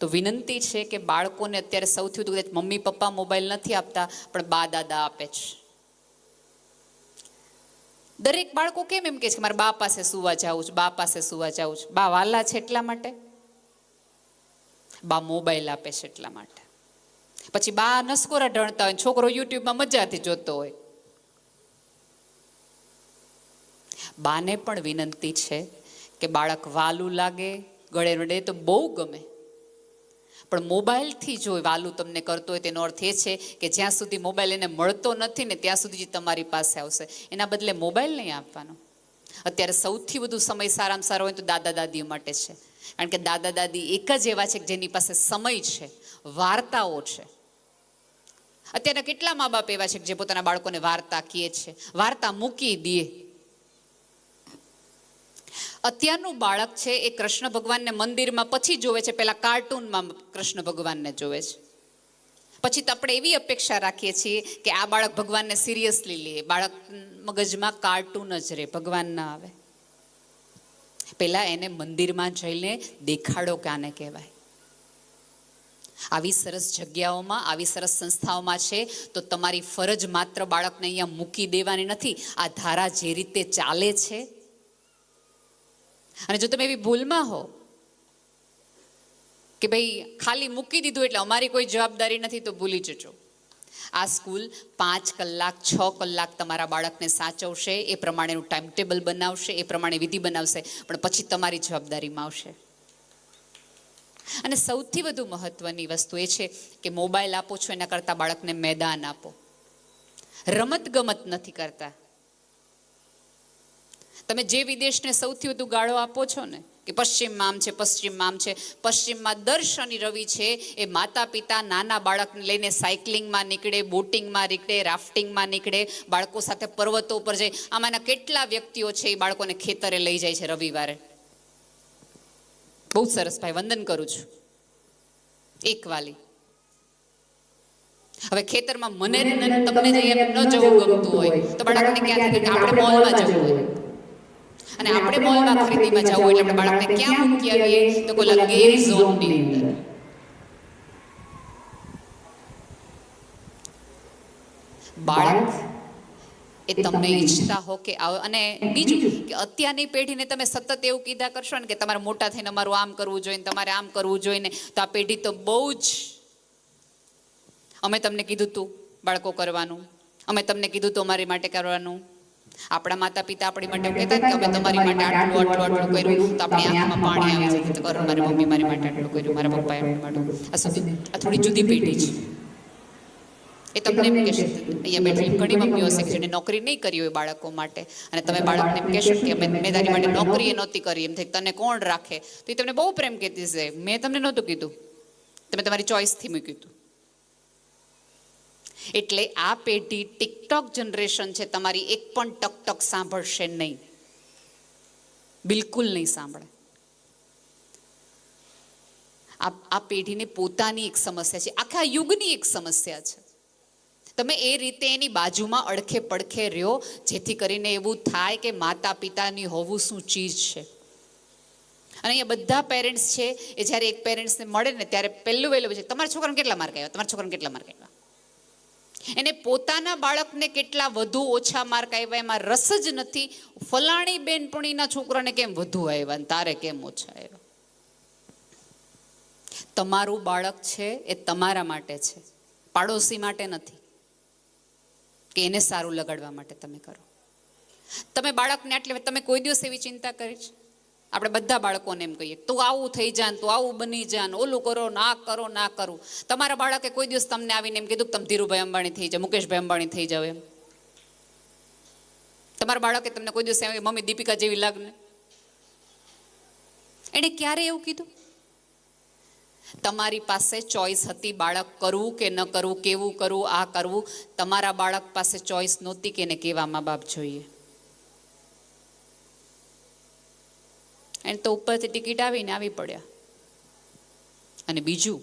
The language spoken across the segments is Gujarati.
તો વિનંતી છે કે બાળકોને અત્યારે સૌથી વધુ કદાચ મમ્મી, પપ્પા મોબાઈલ નથી આપતા, પણ બા દાદા આપે છે દરેક બાળકો કેમ એમ કે છે મારા બા પાસે સુવા જાઉં છું, બા પાસે સુવા જાઉં છું? બા વાલા છે એટલા માટે? બા મોબાઈલ આપે છે એટલા માટે. પછી બા નસકોરા ઢળતા હોય છોકરો યુટ્યુબમાં મજાથી જોતો હોય. બાને પણ વિનંતી છે કે બાળક વાલું લાગે, ગળે રડે તો બહુ ગમે. પણ મોબાઈલથી જો વાલું તમને કરતો હોય તેનો અર્થ એ છે કે જ્યાં સુધી મોબાઈલ એને મળતો નથી ને ત્યાં સુધી તમારી પાસે આવશે. એના બદલે મોબાઈલ નહીં આપવાનો. અત્યારે સૌથી વધુ સમય સારામાં સારો હોય તો દાદા દાદીઓ માટે છે. કારણ કે દાદા દાદી એક જ એવા છે કે જેની પાસે સમય છે, વાર્તાઓ છે. અત્યારના કેટલા મા બાપ એવા છે કે જે પોતાના બાળકોને વાર્તા કહે છે, વાર્તા મૂકી દે. અત્યારનું બાળક છે એ કૃષ્ણ ભગવાનને મંદિરમાં પછી જોવે છે. પેલા કાર્ટૂનમાં કૃષ્ણ ભગવાનને જોવે છે. પછી તો આપણે એવી અપેક્ષા રાખીએ છીએ કે આ બાળક ભગવાનને સિરિયસલી લે. બાળક મગજમાં કાર્ટૂન જ રહે ભગવાન ના આવે. પેલા એને મંદિરમાં જઈને દેખાડો કાને કહેવાય. આવી સરસ જગ્યાઓમાં, આવી સરસ સંસ્થાઓમાં છે, તો તમારી ફરજ માત્ર બાળકને અહીંયા મૂકી દેવાની નથી. આ ધારા જે રીતે ચાલે છે અને જો તમે એવી ભૂલમાં હો કે ભાઈ ખાલી મૂકી દીધું એટલે અમારી કોઈ જવાબદારી નથી, તો ભૂલી જજો. આ સ્કૂલ પાંચ કલાક, છ કલાક તમારા બાળકને સાચવશે, એ પ્રમાણેનું ટાઈમ ટેબલ બનાવશે, એ પ્રમાણે વિધિ બનાવશે, પણ પછી તમારી જવાબદારીમાં આવશે. અને સૌથી વધુ મહત્વની વસ્તુ એ છે કે મોબાઈલ આપો છો એના કરતાં બાળકને મેદાન આપો. રમત ગમત નથી કરતા. તમે જે વિદેશને સૌથી વધુ ગાળો આપો છો ને, કે પશ્ચિમમાં આમ છે પશ્ચિમમાં આમ છે પશ્ચિમમાં દર શનિ રવિ છે, એ માતા પિતા નાના બાળકને લઈને સાયકલિંગમાં નીકળે બોટિંગમાં નીકળે રાફ્ટિંગમાં નીકળે, બાળકો સાથે પર્વતો ઉપર જાય. આમાંના કેટલા વ્યક્તિઓ છે એ બાળકોને ખેતરે લઈ જાય છે રવિવારે? બહુ સરસ ભાઈ, વંદન કરું છું. એક વાલી. હવે ખેતરમાં મને તમને ન જવું ગમતું હોય, તો બાળકને ક્યાંથી? આપણે મોલમાં જવું હોય. અને આપણે મોલમાં ખરીદીમાં જવું એટલે આપણે બાળકને ક્યાં મૂકી આવીએ તો કોઈ ગેમ ઝોનની અંદર. બાળક એ તમને ઈચ્છતા હો કે આવો. અને બીજું કે અત્યારની પેઢીને તમે સતત એવું કીધા કરશો ને કે તમારે મોટા થઈને અમારું આમ કરવું જોઈએ તમારે આમ કરવું જોઈએ ને તો આ પેઢી તો બહુ જ અમે તમને કીધું તું બાળકો કરવાનું. અમે તમને કીધું તું અમારી માટે કરવાનું. આપણા માતા પિતા આપણી માટે કહેતા કે અમે તમારી માટે આટલું આટલું આટલું કર્યું તો આપણી આંખમાં પાણી આવી જતું તો કરો મારી મમ્મી મારી માટે આટલું કર્યું મારા પપ્પાએ આટલું માટે આ સુધી આ થોડી જુદી પેઢી છે. એ તમને એમ કહેશે અહીંયા બેઠેલી ઘણી મમ્મીઓ હશે કે જેને નોકરી નહીં કરી હોય બાળકો માટે. અને તમે બાળકને એમ કહેશો કે અમે મેં તારી માટે નોકરી એ નહોતી કરી. એમ થાય તને કોણ રાખે? તો એ તમને બહુ પ્રેમ કહેતી છે મેં તમને નહોતું કીધું. તમે તમારી ચોઈસથી મૂક્યું હતું. એટલે આ પેઢી ટિકટોક જનરેશન છે, તમારી એક પણ ટક ટક સાંભળશે નહીં. બિલકુલ નહીં સાંભળે. આ આ પેઢીને પોતાની એક સમસ્યા છે. આખા યુગની એક સમસ્યા છે. તમે એ રીતે એની બાજુમાં અડખે પડખે રહ્યો, જેથી કરીને એવું થાય કે માતા પિતાની હોવું શું ચીજ છે. અને અહીંયા બધા પેરેન્ટ્સ છે, એ જ્યારે એક પેરેન્ટ્સને મળે ને ત્યારે પહેલું વહેલું છે તમારા છોકરાને કેટલા માર્ક આવ્યા તમારા છોકરાને કેટલા માર્ક આવ્યા એને પોતાના બાળકને કેટલા વધુ ઓછા માર્ક આવ્યા, એમાં રસ જ નથી. ફલાણી બેનપણીના છોકરાને કેમ વધુ આવ્યા તારે કેમ ઓછા આવ્યા? તમારું બાળક છે એ તમારા માટે છે. પાડોશી માટે નથી. કે એને સારું લગાડવા માટે તમે કરો. તમે બાળકને આટલે તમે કોઈ દિવસ એવી ચિંતા કરી છે? આપણે બધા બાળકોને એમ કહીએ, તું આવું થઈ જાન, તું આવું બની જાન, ઓલું કરો, ના કરો, ના કરું. તમારા બાળકે કોઈ દિવસ તમને આવીને એમ કીધું કે, તમે ધીરુભાઈ અંબાણી થઈ જાવ મુકેશભાઈ અંબાણી થઈ જાવ એમ. તમારા બાળકે તમને કોઈ દિવસ એમ મમ્મી દીપિકા જેવી લાગને. એણે ક્યારે એવું કીધું? તમારી પાસે ચોઈસ હતી બાળક કરવું કે ન કરવું, કેવું કરવું, આ કરવું. તમારા બાળક પાસે ચોઈસ નહોતી કે એને કેવા બાપ જોઈએ? એને તો ઉપરથી ટિકિટ આવીને આવી પડ્યા. અને બીજું,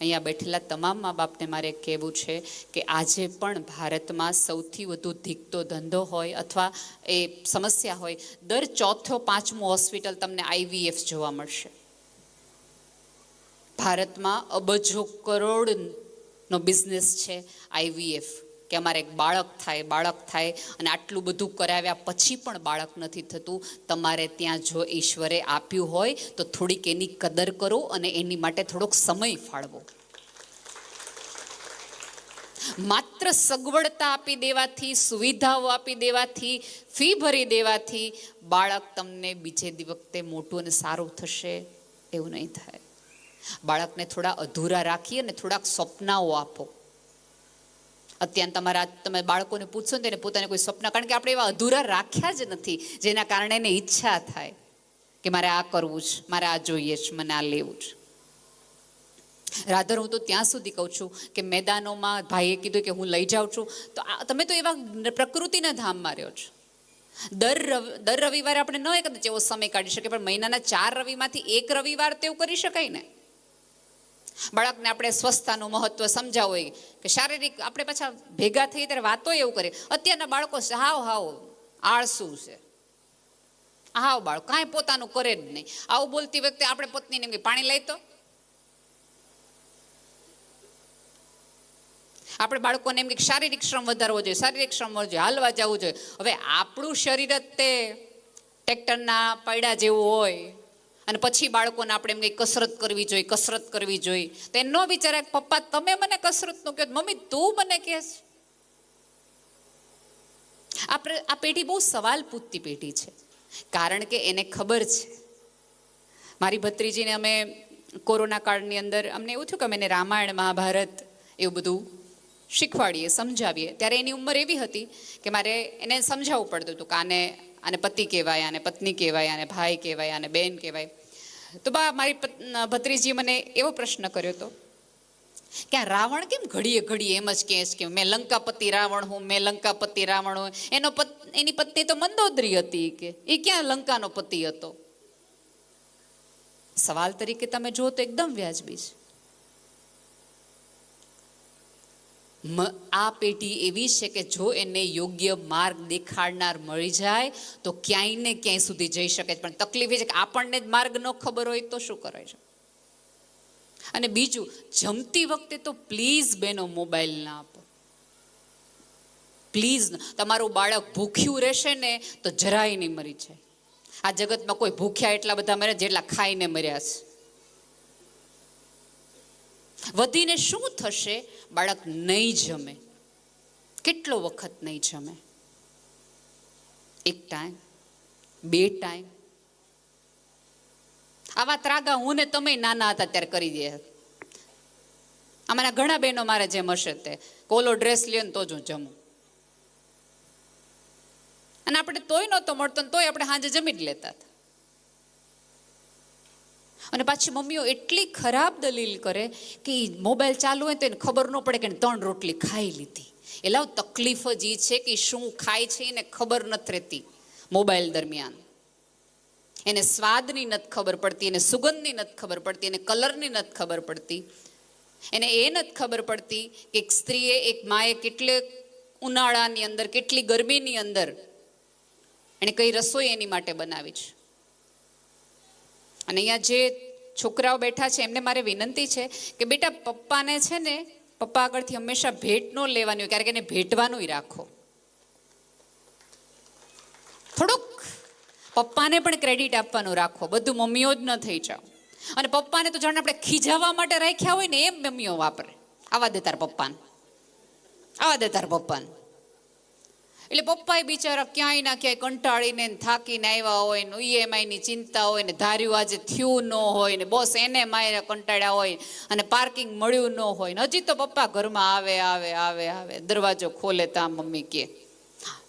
અહીંયા બેઠેલા તમામ મા બાપને મારે કહેવું છે કે આજે પણ ભારતમાં સૌથી વધુ ધીકતો ધંધો હોય અથવા એ સમસ્યા હોય, દર ચોથો પાંચમો હોસ્પિટલ તમને આઈવીએફ જોવા મળશે. ભારતમાં અબજો કરોડનો બિઝનેસ છે આઈવીએફ કે અમારે એક બાળક થાય બાળક થાય અને આટલું બધું કરાવ્યા પછી પણ બાળક નથી થતું. તમારે ત્યાં જો ઈશ્વરે આપ્યું હોય તો થોડીક એની કદર કરો અને એની માટે થોડોક સમય ફાળવો. માત્ર સગવડતા આપી દેવાથી, સુવિધાઓ આપી દેવાથી, ફી ભરી દેવાથી બાળક તમને બીજે દિવસે મોટું અને સારું થશે એવું નહીં થાય. બાળકને થોડા અધૂરા રાખી અને થોડાક સ્વપ્નાઓ આપો. અત્યારે તમારા તમે બાળકોને પૂછશો ને તેને પોતાને કોઈ સ્વપ્ન, કારણ કે આપણે એવા અધૂરા રાખ્યા જ નથી, જેના કારણે એને ઈચ્છા થાય કે મારે આ કરવું છે મારે આ જોઈએ છે મને આ લેવું છે રાધર, હું તો ત્યાં સુધી કહું છું કે મેદાનોમાં ભાઈએ કીધું કે હું લઈ જાઉં છું. તો તમે તો એવા પ્રકૃતિના ધામમાં રહ્યો છો. દર દર રવિવારે આપણે ન કદાચ એવો સમય કાઢી શકીએ, પણ મહિનાના ચાર રવિમાંથી એક રવિવાર તેવું કરી શકાય ને. બાળકને આપણે સ્વસ્થતાનું મહત્વ સમજાવો કે શારીરિક આપણે પાછા ભેગા થઈ ત્યારે વાતો એવું કરે અત્યારના બાળકો હાવ હાવ, આળસુ છે. હાવ બાળક, કાંઈ પોતાનું કરે જ નહીં. આવું બોલતી વખતે આપણે પત્નીને એમ પાણી લઈ તો. આપણે બાળકોને એમ કે, શારીરિક શ્રમ વધારવો જોઈએ, શારીરિક શ્રમ જોઈએ, હાલવા જવું જોઈએ. હવે આપણું શરીર જ તે ટ્રેક્ટરના પૈડા જેવું હોય. અને પછી બાળકોને આપણે એમ કંઈ કસરત કરવી જોઈએ, કસરત કરવી જોઈએ. તો એનો વિચારે પપ્પા, તમે મને કસરતનું કહો. મમ્મી, તું મને કહેશ. છે આપણે આ પેઢી બહુ સવાલ પૂછતી પેઢી છે. કારણ કે એને ખબર છે. મારી ભત્રીજીને અમે કોરોના કાળની અંદર અમને એવું થયું કે અમે એને રામાયણ, મહાભારત એવું બધું શીખવાડીએ, સમજાવીએ. ત્યારે એની ઉંમર એવી હતી કે મારે એને સમજાવવું પડતું હતું કે આને આને પતિ કહેવાય, આને પત્ની કહેવાય, આને ભાઈ કહેવાય, આને બેન કહેવાય. તો બા, મારી ભત્રીજીએ મને એવો પ્રશ્ન કર્યો હતો કે આ રાવણ કેમ ઘડીએ ઘડીએ એમ જ કહે છે કે મેં લંકાપતિ રાવણ હું, મેં લંકાપતિ રાવણ હું. એનો એની પત્ની તો મંદોદરી હતી કે, એ ક્યાં લંકાનો પતિ હતો? સવાલ તરીકે તમે જુઓ તો એકદમ વ્યાજબી છે મ- આ પેઢી એવી છે કે જો એને યોગ્ય માર્ગ દેખાડનાર મળી જાય, તો ક્યાંય ને ક્યાંય સુધી જઈ શકે પણ તકલીફ એ છે કે આપણને જ માર્ગ ન ખબર હોય તો શું કરે છે? અને બીજું, જમતી વખતે તો પ્લીઝ બેનો મોબાઈલ ના આપો. પ્લીઝ તમારું બાળક ભૂખ્યું રહેશે ને, તો જરાય નહીં મરી જાય. આ જગતમાં કોઈ ભૂખ્યા એટલા બધા મરે જેટલા ખાઈને મર્યા છે. વધીને શું થશે? બાળક નહીં જમે. કેટલો વખત નહીં જમે? એક ટાઈમ બે ટાઈમ આવા ત્રાગા હું ને તમે નાના હતા ત્યારે કરી દે. અમારા ઘણા બહેનો મારે જેમ હશે તે. કોલો ડ્રેસ લે ને તો જ હું જમું. અને આપણે તોય નહોતો મળતો ને તોય આપણે સાંજે જમી જ લેતા હતા. અને પાછી મમ્મીઓ એટલી ખરાબ દલીલ કરે કે મોબાઈલ ચાલુ હોય તો એને ખબર ન પડે કે ત્રણ રોટલી ખાઈ લીધી. એટલે તકલીફ જ એ છે કે શું ખાય છે એને ખબર નથી રહેતી મોબાઈલ દરમિયાન. એને સ્વાદની નથી ખબર પડતી, એને સુગંધની નથી ખબર પડતી, એને કલરની નથી ખબર પડતી. એને એ નથી ખબર પડતી કે એક સ્ત્રીએ, એક માએ કેટલે ઉનાળાની અંદર, કેટલી ગરમીની અંદર એણે કઈ રસોઈ એની માટે બનાવી છે. અને અહીંયા જે છોકરાઓ બેઠા છે, એમને મારે વિનંતી છે કે બેટા પપ્પાને છે ને, પપ્પા આગળથી હંમેશા ભેટ ન લેવાની હોય ક્યારેક એને ભેટવાનું રાખો. થોડુંક પપ્પાને પણ ક્રેડિટ આપવાનું રાખો, બધું મમ્મીઓ જ ન થઈ જાઓ અને પપ્પાને તો જાણે આપણે ખીજાવવા માટે રાખ્યા હોય ને, એમ મમ્મીઓ વાપરે. આવા દે તાર પપ્પાને. આવા દે તાર પપ્પાને. એટલે પપ્પાએ બિચારા ક્યાંય ના ક્યાંય કંટાળીને થાકીને આવ્યા હોય ને ઈએમઆઈની ચિંતા હોય ને ધાર્યું આજે થયું ન હોય ને બોસ એને માર્યા કંટાળ્યા હોય અને પાર્કિંગ મળ્યું ન હોય ને હજી તો પપ્પા ઘરમાં આવે આવે આવે આવે. દરવાજો ખોલે તા મમ્મી કે.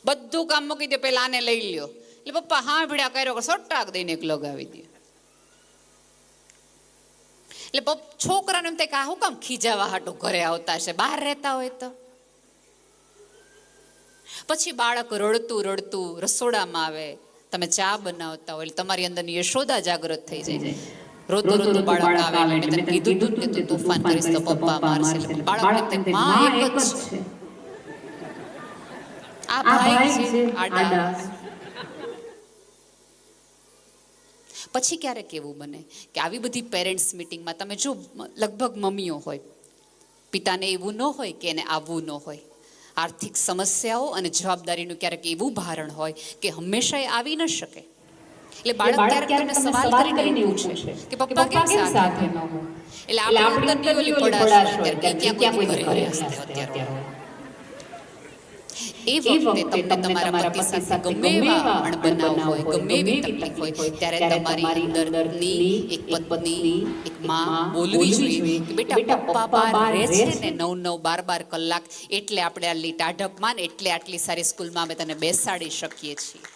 બધું કામ મૂકી દે, પેલા આને લઈ લ્યો. એટલે પપ્પા હા ભીડા કર્યો સટ્ટાક દઈને એક લગાવી દે. એટલે છોકરાને એમ થાય કે આ હું કામ ખીજાવા હાટું ઘરે આવતા છે બહાર રહેતા હોય તો? પછી બાળક રડતું રડતું રસોડામાં આવે. તમે ચા બનાવતા હોય તમારી અંદરની યશોદા જાગૃત થઈ જાય. રોતું રોતું બાળક આવે તને કીધું તું કે તું તોફાન કરીશ તો પપ્પા મારશે. બાળકમાં એક જ છે. આ ભાઈ છે આડા. પછી ક્યારેક એવું બને કે આવી બધી પેરેન્ટ્સ મિટિંગમાં તમે જો લગભગ મમ્મીઓ હોય પિતાને એવું ન હોય કે એને આવવું ન હોય. આર્થિક સમસ્યાઓ અને જવાબદારીનું ક્યારેક એવું ભારણ હોય કે હંમેશા એ આવી ન શકે. એટલે બાળક ક્યારેક તમને સવાલ કરીને એવું છે કે પપ્પા કેમ સાથે ન એટલે આપણે ઓલી પડાશ કે ક્યાં કોઈ ઘરે અત્યારે એ વખતે તમને તમારા પતિ સાથે ગમે એવા અણબનાવ હોય ગમે એવી તકલીફ હોય ત્યારે તમારી અંદરની એક પત્ની એક માં બોલવી જોઈએ. કે બેટા પપ્પા બહાર રહે છે ને નવ નવ બાર બાર કલાક. એટલે આપણે આટલી ટાઢપમાં ને એટલે આટલી સારી સ્કૂલમાં અમે તને બેસાડી શકીએ છીએ.